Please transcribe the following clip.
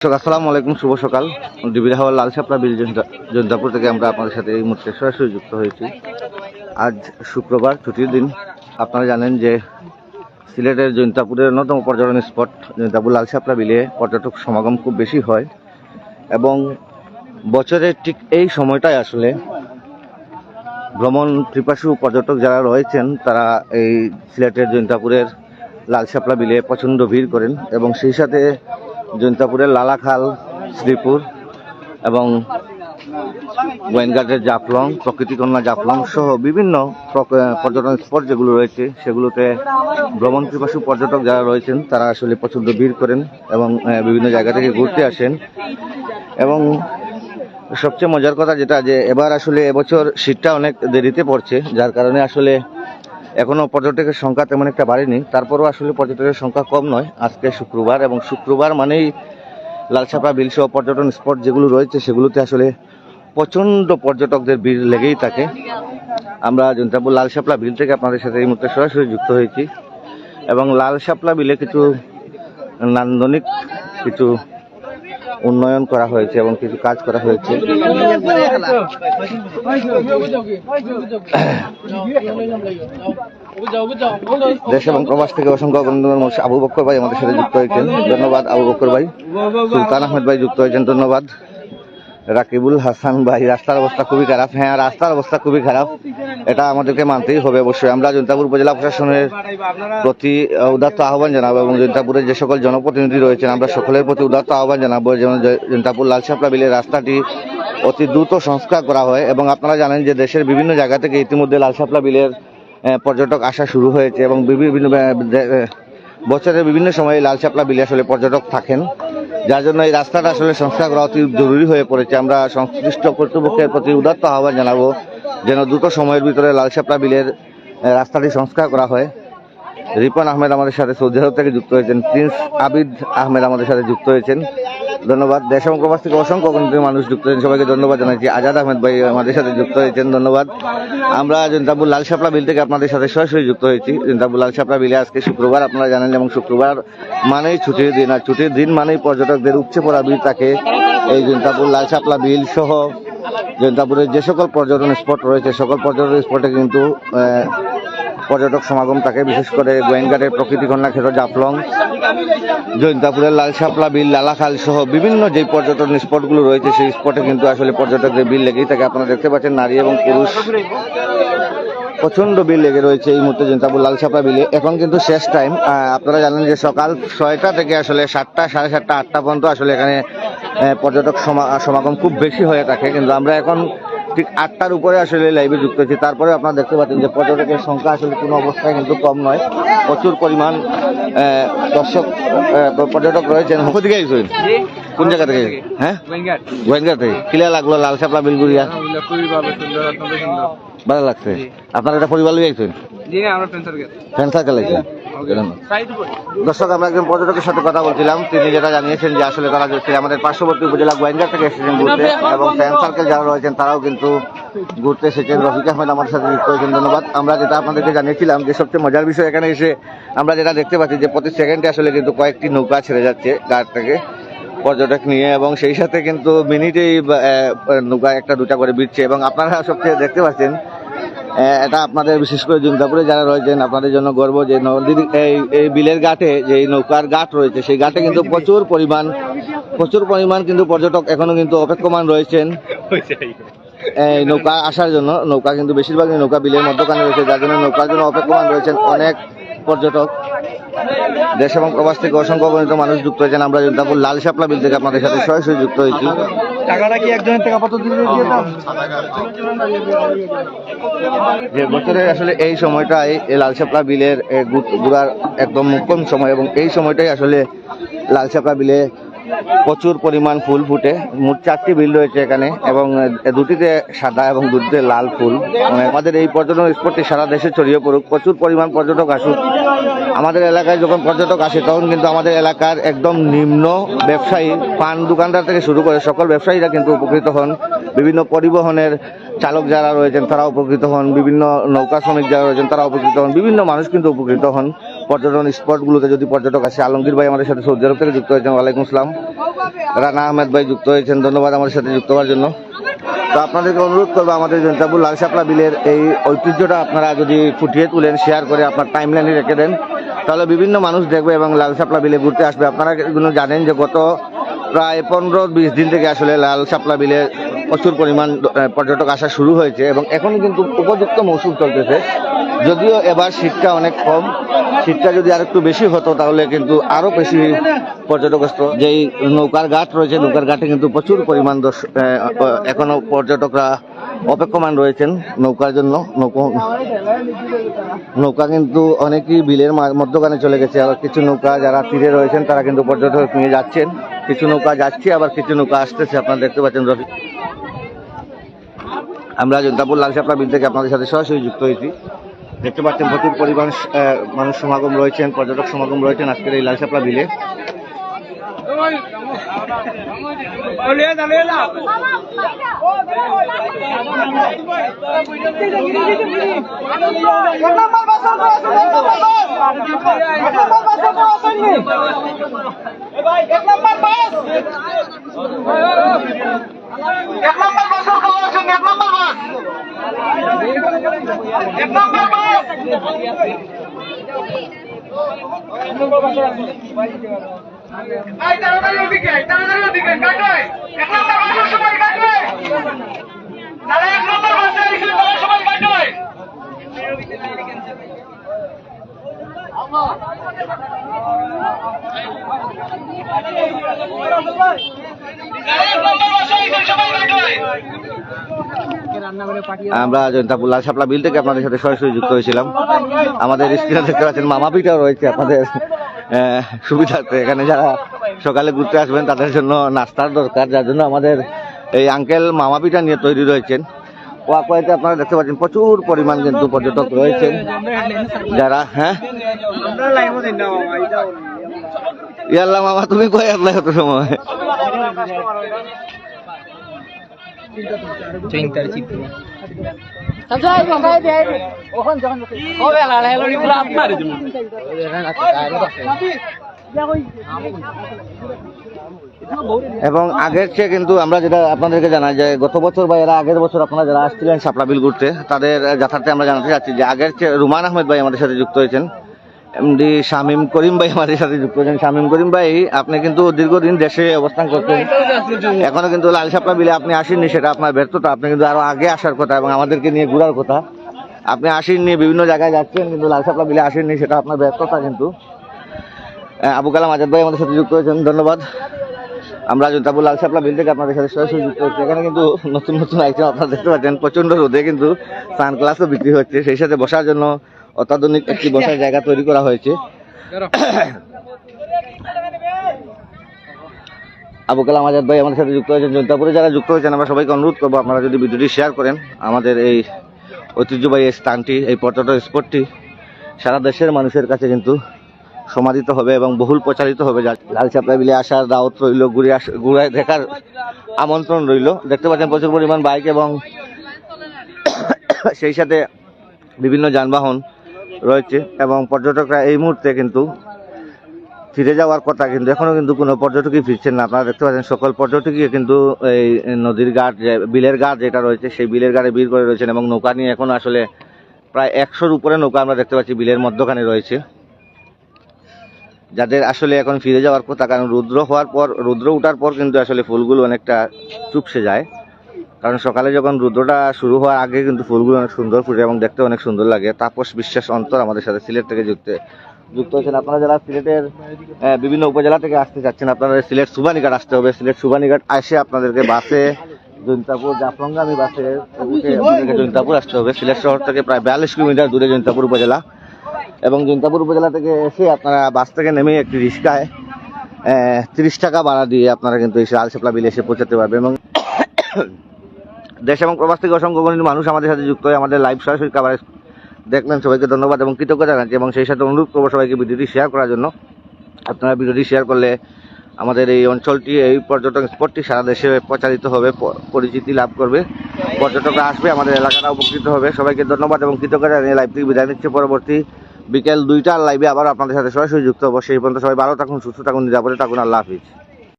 আসসালামু আলাইকুম, শুভ সকাল। ডিবির হাওয়া লাল বিল জয়ন্তপুর থেকে আমরা আপনাদের সাথে এই মুহূর্তে সরাসরি যুক্ত হয়েছি। আজ শুক্রবার, ছুটির দিন। আপনারা জানেন যে সিলেটের জৈন্তাপুরের অন্যতম পর্যটন স্পট জৈন্তাপুর লাল বিলে পর্যটক সমাগম খুব বেশি হয় এবং বছরের ঠিক এই সময়টায় আসলে ভ্রমণ পিপাসু পর্যটক যারা রয়েছেন, তারা এই সিলেটের জৈন্তাপুরের লাল শাপলা বিলে প্রচণ্ড ভিড় করেন এবং সেই সাথে জৈন্তাপুরের লালাখাল, শ্রীপুর এবং গোয়েনঘাটের জাফলং, প্রকৃতিকন্যা জাফলং সহ বিভিন্ন পর্যটন স্পট যেগুলো রয়েছে, সেগুলোতে ভ্রমণ পিপাসু পর্যটক যারা রয়েছেন, তারা আসলে প্রচণ্ড ভিড় করেন এবং বিভিন্ন জায়গা থেকে ঘুরতে আসেন। এবং সবচেয়ে মজার কথা যেটা যে, এবার আসলে এবছর শীতটা অনেক দেরিতে পড়ছে, যার কারণে আসলে এখনও পর্যটকের সংখ্যা তেমন একটা বাড়েনি। তারপরও আসলে পর্যটকের সংখ্যা কম নয়। আজকে শুক্রবার এবং শুক্রবার মানেই লালসাপা বিল সহ পর্যটন স্পট যেগুলো রয়েছে, সেগুলোতে আসলে প্রচণ্ড পর্যটকদের ভিড় লেগেই থাকে। আমরা জন্তাপুর লাল শাপলা বিল থেকে আপনাদের সাথে এই মুহূর্তে সরাসরি যুক্ত হয়েছি। এবং লাল শাপলা বিলে কিছু নান্দনিক কিছু উন্নয়ন করা হয়েছে এবং কিছু কাজ করা হয়েছে। দেশ এবং প্রবাস থেকে অসংখ্য অভিনন্দন আবু বক্কর ভাই আমাদের সাথে যুক্ত হয়েছেন। ধন্যবাদ আবু বক্কর ভাই। সুলতান আহমেদ ভাই যুক্ত হয়েছেন। ধন্যবাদ। রাকিবুল হাসান ভাই, রাস্তার অবস্থা খুবই খারাপ। হ্যাঁ রাস্তার অবস্থা খুবই খারাপ। এটা আমাদেরকে মানতেই হবে অবশ্যই। আমরা জৈন্তাপুর উপজেলা প্রশাসনের প্রতি উদাত্ত আহ্বান জানাব এবং জৈন্তাপুরের যে সকল জনপ্রতিনিধি রয়েছেন, আমরা সকলের প্রতি উদাত্ত আহ্বান জানাব যেমন জৈন্তাপুর লালসাপলা বিলের রাস্তাটি অতি দ্রুত সংস্কার করা হয় এবং আপনারা জানেন যে দেশের বিভিন্ন জায়গা থেকে ইতিমধ্যে লালসাপলা বিলের পর্যটক আসা শুরু হয়েছে এবং বিভিন্ন বছরের বিভিন্ন সময়ে লাল চাপলা বিলে আসলে পর্যটক থাকেন। যার জন্য এই রাস্তাটা আসলে সংস্কার করা অতি জরুরি হয়ে পড়েছে। আমরা সংশ্লিষ্ট কর্তৃপক্ষের প্রতি উদাত্ত আহ্বান জানাব যেন দ্রুত সময়ের ভিতরে লাল চাপলা বিলের রাস্তাটি সংস্কার করা হয়। রিপন আহমেদ আমাদের সাথে সৌদি আরব থেকে যুক্ত হয়েছেন। প্রিন্স আবিদ আহমেদ আমাদের সাথে যুক্ত হয়েছেন। ধন্যবাদ। দেশ এবং প্রবাস থেকে অসংখ্য অগণিত মানুষ যুক্ত হয়েছেন সবাইকে ধন্যবাদ জানাচ্ছি। আজাদ আহমেদ ভাই আমাদের সাথে যুক্ত হয়েছেন। ধন্যবাদ। আমরা জৈন্তাপুর লাল শাপলা বিল থেকে আপনাদের সাথে সরাসরি যুক্ত হয়েছি। জৈন্তাপুর লাল শাপলা বিলে আজকে শুক্রবার, আপনারা জানেন, এবং শুক্রবার মানেই ছুটির দিন, আর ছুটির দিন মানেই পর্যটকদের উপচে পড়া ভিড় থাকে এই জৈন্তাপুর লাল শাপলা বিল সহ। জৈন্তাপুরের যে সকল পর্যটন স্পট রয়েছে, সকল পর্যটন স্পটে কিন্তু পর্যটক সমাগম থাকে, বিশেষ করে গোয়েনঘাটের প্রকৃতিকন্যা ক্ষেত্র জাফলং, জৈন্তাপুরের লাল শাপলা বিল লালাখাল সহ বিভিন্ন যে পর্যটন স্পটগুলো রয়েছে, সেই স্পটে কিন্তু আসলে পর্যটকদের বিল লেগেই থাকে। আপনারা দেখতে পাচ্ছেন নারী এবং পুরুষ প্রচণ্ড বিল লেগে রয়েছে এই মুহূর্তে জৈন্তাপুর লাল বিলে। এখন কিন্তু শেষ টাইম আপনারা জানেন যে সকাল ছয়টা থেকে আসলে সাতটা, সাড়ে সাতটা, আটটা পর্যন্ত আসলে এখানে পর্যটক সমা- সমাগম খুব বেশি হয়ে থাকে। কিন্তু আমরা এখন ঠিক আটটার উপরে আসলে লাইভে যুক্ত হয়েছি। তারপরে আপনারা দেখতে পাচ্ছেন যে পর্যটকের সংখ্যা আসলে কোনো অবস্থায় কিন্তু কম নয়। প্রচুর পরিমাণ দর্শক পর্যটক রয়েছেন। কোথেকে কোন জায়গা থেকে? হ্যাঁ? গোয়েনঘাট থেকে। ক্লিয়ার লাগল লাল শাপলা বিলগুড়িয়া। ভালো লাগছে? আপনার এটা পরিবার লিয়ে আইসেন জি না আমরা ফ্যান সার্কেল দর্শক, আমরা একজন পর্যটকের সাথে কথা বলছিলাম। তিনি যেটা জানিয়েছেন যে আসলে তারা আমাদের পার্শ্ববর্তী উপজেলা গোয়েন্দা থেকে এসেছেন ঘুরতে এবং ফ্যান সার্কেল যারা রয়েছেন, তারাও কিন্তু ঘুরতে এসেছেন। রফিক আহমেদ আমাদের সাথে যুক্ত হয়েছেন, ধন্যবাদ। আমরা যেটা আপনাদেরকে জানিয়েছিলাম যে সবচেয়ে মজার বিষয় এখানে এসে আমরা যেটা দেখতে পাচ্ছি যে প্রতি সেকেন্ডে আসলে কিন্তু কয়েকটি নৌকা ছেড়ে যাচ্ছে ঘাট থেকে পর্যটক নিয়ে এবং সেই সাথে কিন্তু মিনিটেই নৌকা একটা দুটা করে বিচ্ছে এবং আপনারা সবচেয়ে দেখতে পাচ্ছেন এটা আপনাদের বিশেষ করে জুমদাপুরে যারা রয়েছেন, আপনাদের জন্য গর্ব যে নদীর এই এই বিলের ঘাটে যে নৌকার ঘাট রয়েছে, সেই ঘাটে কিন্তু প্রচুর পরিমাণ প্রচুর পরিমাণ কিন্তু পর্যটক এখনও কিন্তু অপেক্ষমান রয়েছেন। এই নৌকা আসার জন্য, নৌকা কিন্তু বেশিরভাগই নৌকা বিলের মধ্যখানে রয়েছে, যার জন্য নৌকার জন্য অপেক্ষমান রয়েছেন অনেক পর্যটক। দেশ এবং প্রবাস থেকে অসংখ্য মানুষ যুক্ত হয়েছেন। আমরা জুমদাপুর লাল শাপলা বিল থেকে আপনাদের সাথে সরাসরি যুক্ত হয়েছি। টাকাটা কি একজনের টাকা কত যে বছরের আসলে এই সময়টাই এই লাল শাপলা বিলের ঘোরার একদম মুখ্যম সময় এবং এই সময়টাই আসলে লাল শাপলা বিলে প্রচুর পরিমাণ ফুল ফুটে। মোট চারটি বিল রয়েছে এখানে এবং দুটিতে সাদা এবং দুটিতে লাল ফুল। আমাদের এই পর্যটন স্পটটি সারা দেশে ছড়িয়ে পড়ুক। প্রচুর পরিমাণ পর্যটক আসুক। আমাদের এলাকায় যখন পর্যটক আসে, তখন কিন্তু আমাদের এলাকার একদম নিম্ন ব্যবসায়ী, পান দোকানদার থেকে শুরু করে সকল ব্যবসায়ীরা কিন্তু উপকৃত হন। বিভিন্ন পরিবহনের চালক যারা রয়েছেন তারা উপকৃত হন। বিভিন্ন নৌকা শ্রমিক যারা রয়েছেন তারা উপকৃত হন। বিভিন্ন মানুষ কিন্তু উপকৃত হন। পর্যটন স্পটগুলোতে যদি পর্যটক আসে, আলমগীর ভাই আমাদের সাথে সৌদি আরব থেকে যুক্ত হয়েছেন, ওয়ালাইকুম আসসালাম রানা আহমেদ ভাই যুক্ত হয়েছেন, ধন্যবাদ আমাদের সাথে যুক্ত হওয়ার জন্য। তো আপনাদেরকে অনুরোধ করব, আমাদের জনতাপুর লাল শাপলা বিলের এই ঐতিহ্যটা আপনারা যদি ফুটিয়ে তুলেন শেয়ার করে আপনার টাইম লাইনে রেখে দেন। তাহলে বিভিন্ন মানুষ দেখবে এবং লাল শাপলা বিলে ঘুরতে আসবে। আপনারা এগুলো জানেন যে গত প্রায় পনেরো বিশ দিন থেকে আসলে লাল শাপলা বিলে প্রচুর পরিমাণ পর্যটক আসা শুরু হয়েছে এবং এখনও কিন্তু উপযুক্ত মৌসুম চলতেছে। যদিও এবার শীতটা অনেক কম শীতটা যদি আর একটু বেশি হতো তাহলে কিন্তু আরও বেশি পর্যটক আসতো যেই নৌকার ঘাট রয়েছে নৌকার ঘাটে কিন্তু প্রচুর পরিমাণ দর্শ- আহ, এখনও পর্যটকরা অপেক্ষমান রয়েছেন নৌকার জন্য। নৌকা নৌকা কিন্তু অনেকেই বিলের মধ্যখানে চলে গেছে। আবার কিছু নৌকা যারা তীরে রয়েছেন, তারা কিন্তু পর্যটক নিয়ে যাচ্ছেন। কিছু নৌকা যাচ্ছে, আবার কিছু নৌকা আসতেছে। আপনারা দেখতে পাচ্ছেন রফি আমরা জনতাপুর লাল শাপলা বিল থেকে আপনাদের সাথে সরাসরি যুক্ত হয়েছি। দেখতে পাচ্ছেন প্রচুর পরিমাণ মানুষ সমাগম রয়েছেন, পর্যটক সমাগম রয়েছেন আজকের এই শাপলা বিলে আমরা জনতাপুর লাল শাপলা বিল থেকে আপনাদের সাথে সরাসরি যুক্ত হয়েছিলাম। আমাদের স্ক্রিনে দেখতে পাচ্ছেন, মামা পিঠাও রয়েছে আপনাদের। আহ, সুবিধার্থে এখানে যারা সকালে ঘুরতে আসবেন তাদের জন্য নাস্তার দরকার যার জন্য আমাদের এই আঙ্কেল মামা পিঠা নিয়ে তৈরি রয়েছেন। ওয়াকওয়েতে আপনারা দেখতে পাচ্ছেন প্রচুর পরিমাণ কিন্তু পর্যটক রয়েছেন। যারা হ্যাঁ? ইয়াল্লা মামা তুমি কই আসলে এত সময়? এবং আগের চেয়ে কিন্তু আমরা যেটা আপনাদেরকে জানাই যে গত বছর বা এরা আগের বছর আপনারা যারা আসছিলেন সাপলা বিল ঘুরতে, তাদের যথার্থে আমরা জানাতে চাচ্ছি যে আগের চেয়ে রুমান আহমেদ ভাই আমাদের সাথে যুক্ত হয়েছেন। এমডি শামীম করিম ভাই, আমাদের সাথে যুক্ত হয়েছেন। শামীম করিম ভাই, আপনি কিন্তু দীর্ঘদিন দেশে অবস্থান করছেন। এখনও কিন্তু লাল শাপলা বিলে আপনি আসেননি, সেটা আপনার ব্যর্থতা। আপনি কিন্তু আরও আগে আসার কথা এবং আমাদেরকে নিয়ে ঘোরার কথা। আপনি আসেননি, বিভিন্ন জায়গায় যাচ্ছেন, কিন্তু লাল শাপলা বিলে আসেননি, সেটা আপনার ব্যর্থতা কিন্তু। আবু কালাম আজাদ ভাই আমাদের সাথে যুক্ত হয়েছেন, ধন্যবাদ। আমরা জনতাপুর লাল সাপলা বিল থেকে আপনাদের সাথে সরাসরি যুক্ত হচ্ছে। এখানে কিন্তু নতুন নতুন আইটেম আপনারা দেখতে পাচ্ছেন প্রচণ্ড রোদে কিন্তু সানগ্লাসও বিক্রি হচ্ছে। সেই সাথে বসার জন্য অত্যাধুনিক একটি বসার জায়গা তৈরি করা হয়েছে। আবু কালাম আজাদ ভাই আমাদের সাথে যুক্ত হয়েছেন জনতাপুরে যারা যুক্ত হয়েছেন, আমরা সবাইকে অনুরোধ করব আপনারা যদি ভিডিওটি শেয়ার করেন, আমাদের এই ঐতিহ্যবাহী এই স্থানটি, এই পর্যটন স্পটটি সারা দেশের মানুষের কাছে কিন্তু সমাদিত হবে এবং বহুল প্রচারিত হবে। লাল চাপড়া বিলে আসার, দাওয়াত রইল, ঘুরে আস ঘুরে দেখার আমন্ত্রণ রইল। দেখতে পাচ্ছেন প্রচুর পরিমাণ বাইক এবং সেই সাথে বিভিন্ন যানবাহন রয়েছে এবং পর্যটকরা এই মুহূর্তে কিন্তু ফিরে যাওয়ার কথা কিন্তু এখনও কিন্তু কোনো পর্যটকই ফিরছেন না। আপনারা দেখতে পাচ্ছেন সকল পর্যটকই কিন্তু এই নদীর ঘাট যে বিলের ঘাট যেটা রয়েছে, সেই বিলের ঘাটে ভিড় করে রয়েছেন এবং নৌকা নিয়ে এখন আসলে প্রায় একশোর উপরে নৌকা আমরা দেখতে পাচ্ছি বিলের মধ্যখানে রয়েছে। যাদের আসলে এখন ফিরে যাওয়ার কথা, কারণ রুদ্র হওয়ার পর, রুদ্র ওঠার পর কিন্তু আসলে ফুলগুলো অনেকটা চুপসে যায়। কারণ সকালে যখন রুদ্রটা শুরু হওয়ার আগে কিন্তু ফুলগুলো অনেক সুন্দর ফুটে এবং দেখতে অনেক সুন্দর লাগে। তাপস বিশ্বাস অন্তর আমাদের সাথে সিলেট থেকে যুক্ত যুক্ত হয়েছেন। আপনারা যারা সিলেটের বিভিন্ন উপজেলা থেকে আসতে চাচ্ছেন আপনারা সিলেট সুবানীঘাট আসতে হবে। সিলেট সুবানীঘাট এসে আপনাদেরকে বাসে জৈন্তাপুর জাফলঙ্গামী বাসে জৈন্তাপুর আসতে হবে। সিলেট শহর থেকে প্রায় বিয়াল্লিশ কিলোমিটার দূরে জৈন্তাপুর উপজেলা। এবং জৈন্তাপুর উপজেলা থেকে এসে আপনারা বাস থেকে নেমে একটি রিক্সায় তিরিশ টাকা ভাড়া দিয়ে আপনারা কিন্তু এই লালশেপলা বিলে এসে পৌঁছাতে পারবেন এবং দেশ এবং প্রবাস থেকে অসংখ্য গণিত মানুষ আমাদের সাথে যুক্ত হয়ে আমাদের লাইভ সরাসরি কাভারেজ দেখলেন। সবাইকে ধন্যবাদ এবং কৃতজ্ঞতা জানাচ্ছি এবং সেই সাথে অনুরোধ করব সবাইকে ভিডিওটি শেয়ার করার জন্য। আপনারা ভিডিওটি শেয়ার করলে আমাদের এই অঞ্চলটি, এই পর্যটন স্পটটি সারা দেশে প্রচারিত হবে পরিচিতি লাভ করবে। পর্যটকরা আসবে, আমাদের এলাকাটা উপকৃত হবে। সবাইকে ধন্যবাদ এবং কৃতজ্ঞতা জানিয়ে লাইভ থেকে বিদায় নিচ্ছে। পরবর্তী বিকেল দুইটার লাইভে আবার আপনাদের সাথে সরাসরি যুক্ত হব। সেই পর্যন্ত সবাই ভালো থাকুন, সুস্থ থাকুন, নিরাপদে থাকুন। আল্লাহ হাফিজ।